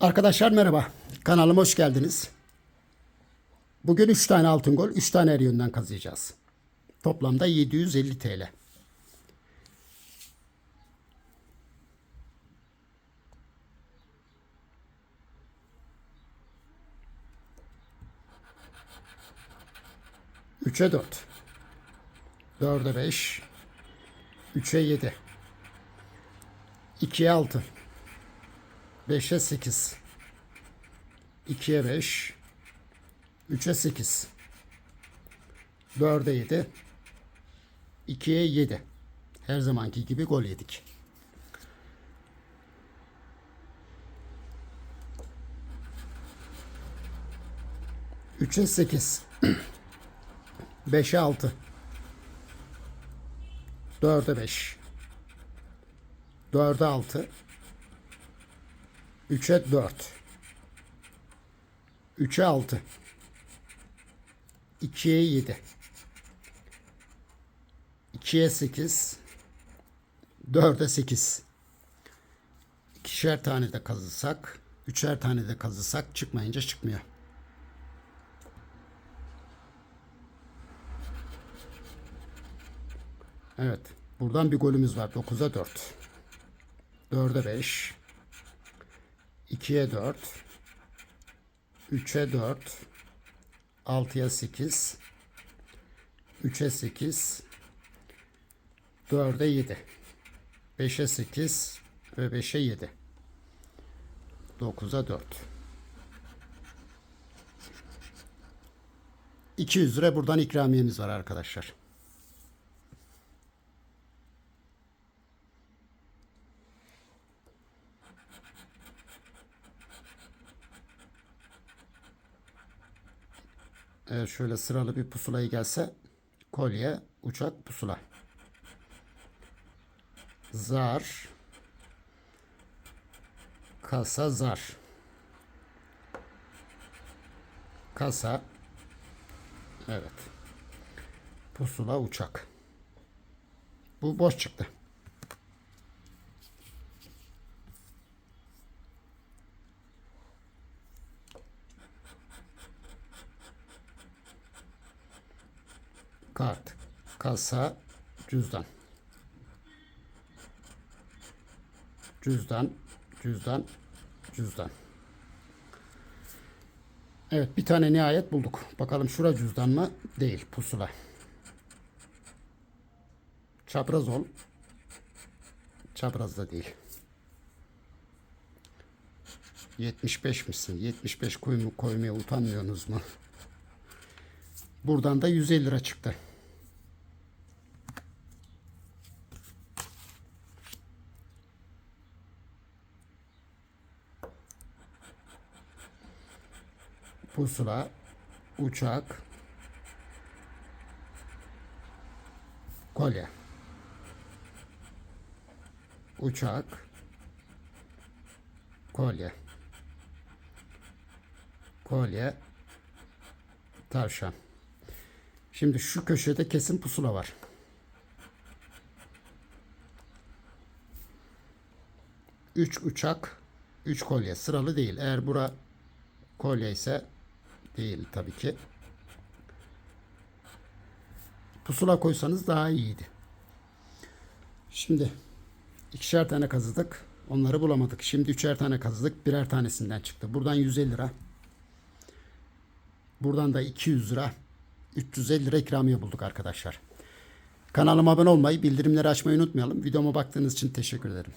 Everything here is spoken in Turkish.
Arkadaşlar merhaba. Kanalıma hoş geldiniz. Bugün 3 tane altın gol, 3 tane her yönden kazıyacağız. Toplamda 750 TL. Üçe dört. Dörde beş. Üçe yedi. İkiye altı. 5'e 8. 2'ye 5. 3'e 8. 4'e 7. 2'ye 7. Her zamanki gibi gol yedik. Üçe sekiz. Beşe altı. Dörde beş. Dörde altı. 3'e 4. 3'e 6. 2'ye 7. 2'ye 8. 4'e 8. İkişer tane de kazısak, üçer tane de kazısak çıkmayınca çıkmıyor. Evet. Buradan bir golümüz var. 9'a 4. 4'e 5. 2'ye 4 3'e 4 6'ya 8 3'e 8 4'e 7 5'e 8 ve 5'e 7 9'a 4 200 lira buradan ikramiyemiz var arkadaşlar. Eğer şöyle sıralı bir pusulayı gelse kolye, uçak, pusula. Zar, kasa, zar. Kasa, evet. Pusula, uçak. Bu boş çıktı. Kasa, cüzdan. Cüzdan, cüzdan, cüzdan. Evet bir tane nihayet bulduk. Bakalım şura cüzdan mı? Değil pusula. Çapraz ol. Çapraz da değil. 75 misin? 75 koymu koymaya utanmıyorsunuz mu? Buradan da 150 lira çıktı. Pusula, uçak, kolye. Uçak, kolye. Kolye, tavşan. Şimdi şu köşede kesin pusula var. Üç uçak, üç kolye. Sıralı değil. Eğer bura kolye ise değil tabii ki. Pusula koysanız daha iyiydi. Şimdi ikişer tane kazıdık. Onları bulamadık. Şimdi üçer tane kazıdık. Birer tanesinden çıktı. Buradan 150 lira. Buradan da 200 lira. 350 lira ikramiye bulduk arkadaşlar. Kanalıma abone olmayı, bildirimleri açmayı unutmayalım. Videoma baktığınız için teşekkür ederim.